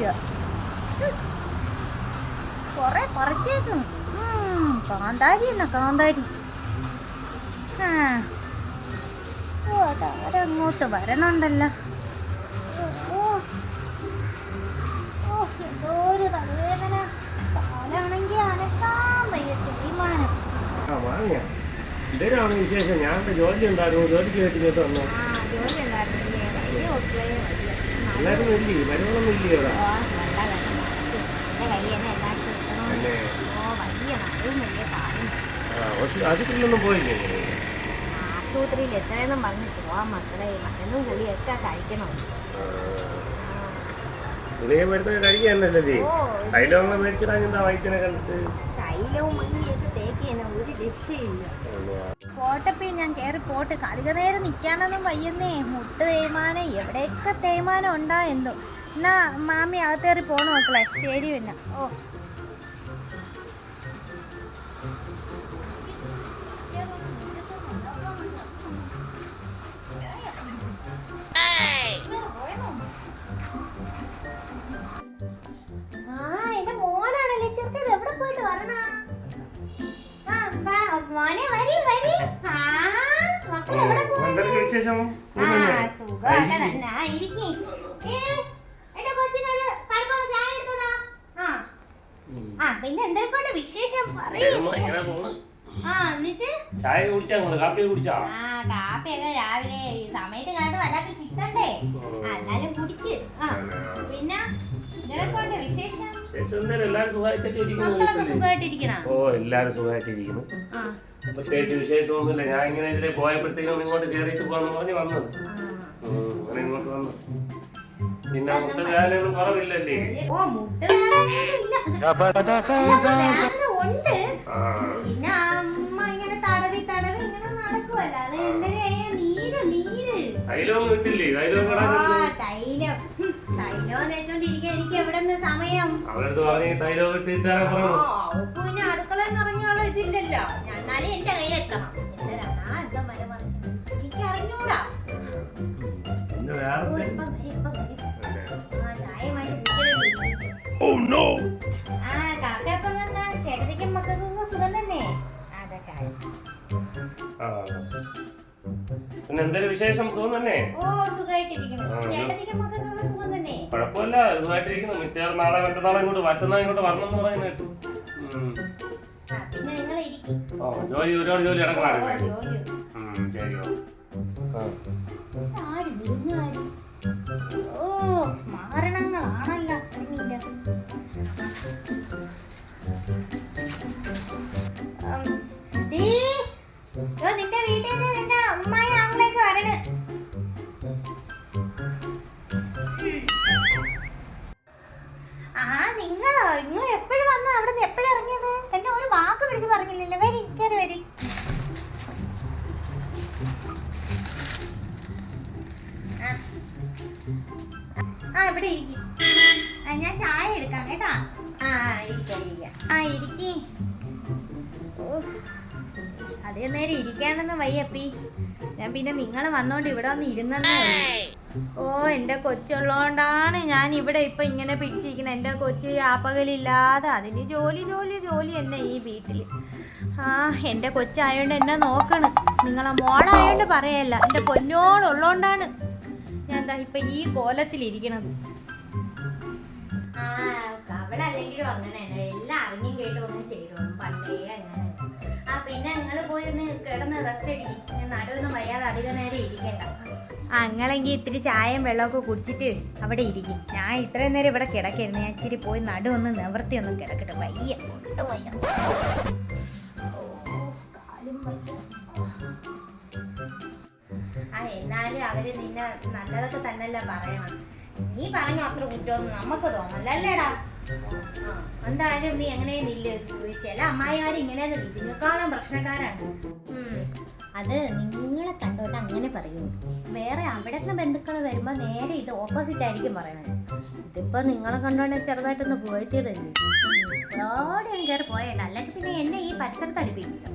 ഇല്ല. കൊറേ പറിച്ചേക്കും കാന്താരി എന്ന കാന്താരി. ഓ അതാരങ്ങോട്ട് വരണുണ്ടല്ലോ. ഓ ഓ. ഞാൻ ജോലി ഉണ്ടായിരുന്നു. ജോലിക്ക് കേട്ടിട്ട് വന്നു? ജോലി ഉണ്ടായിരുന്നു. എല്ലാവരും ഇല്ലേ വരുവൊന്നും ഇല്ലേ അവിടെ ആശുപത്രിയിലൊന്നും പോയില്ലേ? ആശുപത്രിയിൽ എത്രയെന്നും പറഞ്ഞ് പോവാൻ മക്കളെ. മരുന്നും ഗുളിയൊക്കെ കഴിക്കണം. ആ, ഗുളിക മരുന്ന് കഴിക്കാനല്ലേ അതിലൊന്ന് എന്താ വൈദ്യനെ കണ്ടിട്ട്? തൈലവും മഞ്ഞയൊക്കെ തേക്ക് തന്നെ ഒരു രക്ഷയില്ല. പോട്ടപ്പി ഞാൻ കയറി പോട്ട് കടുക നേരം നിൽക്കാനൊന്നും വയ്യുന്നേ. മുട്ട് തേയ്മാനം എവിടെയൊക്കെ തേയ്മാനം ഉണ്ടാ എന്തോ എന്നാ മാമി അകത്തേറി പോണ മക്കളെ. ശരി പിന്നെ. ഓ. ആ പിന്നെ എന്തൊക്കെ വിശേഷം? പറയൂ. ചായ കുടിച്ചാ കാപ്പി കുടിച്ചാ? ആ കാപ്പിയൊക്കെ രാവിലെ സമയത്ത് കാലത്ത് വല്ലാതെ കിട്ടണ്ടേ? എന്നാലും കുടിച്ച്. ആ. എന്തായാലും എല്ലാരും സുഖമായിട്ടൊക്കെ ഇരിക്കുന്നു ഓ എല്ലാരും സുഖമായിട്ടിരിക്കുന്നു. പ്രത്യേകിച്ച് വിശേഷമൊന്നുമില്ല. ഞാൻ ഇങ്ങനെ ഇതിലെ പോയപ്പോഴത്തേക്കും ഇങ്ങോട്ട് കയറിയിട്ട് പോകാന്ന് പറഞ്ഞ് വന്നത് അങ്ങനെ ഇങ്ങോട്ട് വന്നു. പിന്നെ മുട്ട വേദനയൊന്നും കുറവില്ലല്ലേ? ഓ മുട്ട വേദന ഉണ്ട്. ആ. പിന്നെ അമ്മ ഇങ്ങനെ തടവി തടവി ഇങ്ങനെ ഇട്ടില്ലേ? തൈലം തൈലം. അടുക്കള നിറഞ്ഞോളം ഇതില്ലല്ലോ. എന്റെ കൈ എത്തണം എനിക്ക് അറിഞ്ഞൂടാ. ആ, കാക്ക എപ്പം വന്ന? ചേട്ടത്തിക്കും മക്കൾക്കും സുഖം തന്നെ. അതാ ചായ. ആ. പിന്നെ എന്തൊരു വിശേഷം? സുഖം തന്നെ? ഓ സുഖമായിട്ടിരിക്കുന്നു. ചേട്ടത്തിക്കും മക്കൾക്കൊക്കെ സുഖം തന്നെ കുഴപ്പമില്ല ഇതുമായിട്ടിരിക്കുന്നു. മിറ്റേർ നാളെ മറ്റന്നാളെ ഇങ്ങോട്ട് മറ്റന്നാൾ ഇങ്ങോട്ട് വരണം എന്ന് പറയുന്ന കേട്ടു. ഓ ജോലി ഒരുപാട് ജോലി ജോലി. ശരിയോ വരി ആ. ഇവിടെ ഇരിക്കും. ആ ഞാൻ ചായ എടുക്കാം കേട്ടാ. ആ ഇരിക്കാം ആ ഇരിക്കി. അതേ നേരം ഇരിക്കാനൊന്നും വയ്യപ്പി ഞാൻ പിന്നെ നിങ്ങൾ വന്നോണ്ട് ഇവിടെ വന്ന് ഇരുന്നേ ഓ എന്റെ കൊച്ചുള്ളതുകൊണ്ടാണ് ഞാൻ ഇവിടെ ഇപ്പൊ ഇങ്ങനെ പിടിച്ചിരിക്കുന്നത്. എന്റെ കൊച്ചു രാപ്പകലില്ലാതെ അതിന് ജോലി ജോലി ജോലി തന്നെ ഈ വീട്ടിൽ ആ എന്റെ കൊച്ചായോണ്ട് എന്നെ നോക്കണം. നിങ്ങളെ മോളായോണ്ട് പറയല്ല. എന്റെ പൊന്നോളുള്ളോണ്ടാണ് ഞാൻ എന്താ ഇപ്പൊ ഈ കോലത്തിലിരിക്കണത്. അവളല്ലെങ്കിലും അങ്ങനെ എല്ലാം അറിഞ്ഞും കേട്ടും ഒന്നും ചെയ്തോളും. പണ്ടേ അങ്ങനെ പോയി ഒന്ന് കിടന്ന് റെസ്റ്റ് അടിക്കും നടുവൊന്നും വയ്യാതെ അധികം നേരം ഇരിക്കണ്ട. ആ നിങ്ങളെങ്കിൽ ഇത്തിരി ചായയും വെള്ളമൊക്കെ കുടിച്ചിട്ട് അവിടെ ഇരിക്കും. ഞാൻ ഇത്രയും നേരം ഇവിടെ കിടക്കായിരുന്നു. ഞാൻ ഇച്ചിരി പോയി നടുവൊന്ന് നിവർത്തി ഒന്നും കിടക്കട്ടെ. വയ്യ. കൊണ്ട് വയ്യ. ആ എന്നാലും അവർ നിന്നെ നല്ലതൊക്കെ തന്നെയല്ല പറയണം. നീ പറഞ്ഞ അത്ര കുറ്റമൊന്നും നമുക്ക് തോന്നല്ലല്ലേടാ എന്തായാലും നീ എങ്ങനെ നില്ല്. ചില അമ്മായിമാർ ഇങ്ങനെ ഇതിനേക്കാളും പ്രശ്നക്കാരാണ്? അത് നിങ്ങളെ കണ്ടോണ്ട് അങ്ങനെ പറയൂ. വേറെ അവിടുത്തെ ബന്ധുക്കൾ വരുമ്പോൾ നേരെ ഇത് ഓപ്പോസിറ്റ് ആയിരിക്കും പറയണത്. ഇതിപ്പോ നിങ്ങളെ കണ്ടോണ്ട് ചെറുതായിട്ടൊന്ന് പോയതല്ലേ എവിടെയും കയറി പോയേണ്ട അല്ലെങ്കിൽ പിന്നെ എന്നെ ഈ പരിസരത്ത് അടുപ്പിക്കില്ല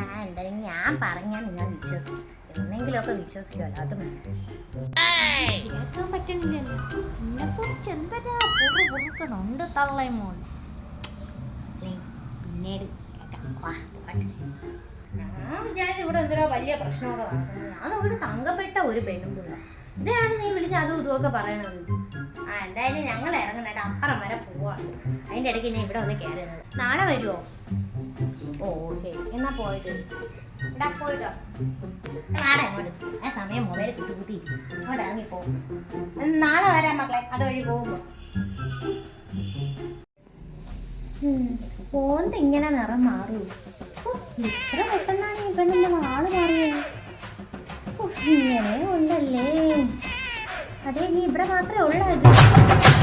ആ എന്തായാലും ഞാൻ പറഞ്ഞാൽ നിങ്ങൾ വിശ്വസിക്കും. എന്നെങ്കിലുമൊക്കെ വിശ്വസിക്കുമല്ലോ അതും കേൾക്കാൻ പറ്റണില്ലല്ലോ. എന്നെ കുറിച്ച് എന്തരാ പുറു പുറുക്കണുണ്ട് പിന്നീട്. ഞാൻ വിചാരിച്ചു ഇവിടെ എന്തോ വലിയ പ്രശ്നമൊക്കെ നടക്കുന്നത് ഞാൻ നോക്കിയിട്ട് തങ്കപ്പെട്ട ഒരു പെണ്ണുമ്പിള്ള ഇതാണ് നീ വിളിച്ച് അതും ഇതുമൊക്കെ പറയണത്. എന്തായാലും ഞങ്ങൾ ഇറങ്ങുന്നേരം അപ്പുറം വരെ പോവാണ് അതിന്റെ ഇടയ്ക്ക് ഇനി ഇവിടെ ഒന്ന് കയറുന്നത് നാളെ വരുമോ ഓ ശരി. എന്നാ പോയിട്ട്. ഇവിടെ പോയിട്ടോ. നാളെ അങ്ങോട്ട് ആ സമയം മൊബൈൽ കുത്തി കുത്തി അങ്ങോട്ട് ഇറങ്ങിപ്പോ നാളെ വരാം മക്കളെ. അതുവഴി പോകുമ്പോ. ഫോണിന്റെ ഇങ്ങനെ നിറം മാറൂ ഇത്ര പെട്ടെന്നാണ് ഇപ്പം നമ്മൾ ആൾ മാറിയത്. ഇങ്ങനെ ഉണ്ടല്ലേ അതെ നീ ഇവിടെ മാത്രമേ ഉള്ളൂ ഇത്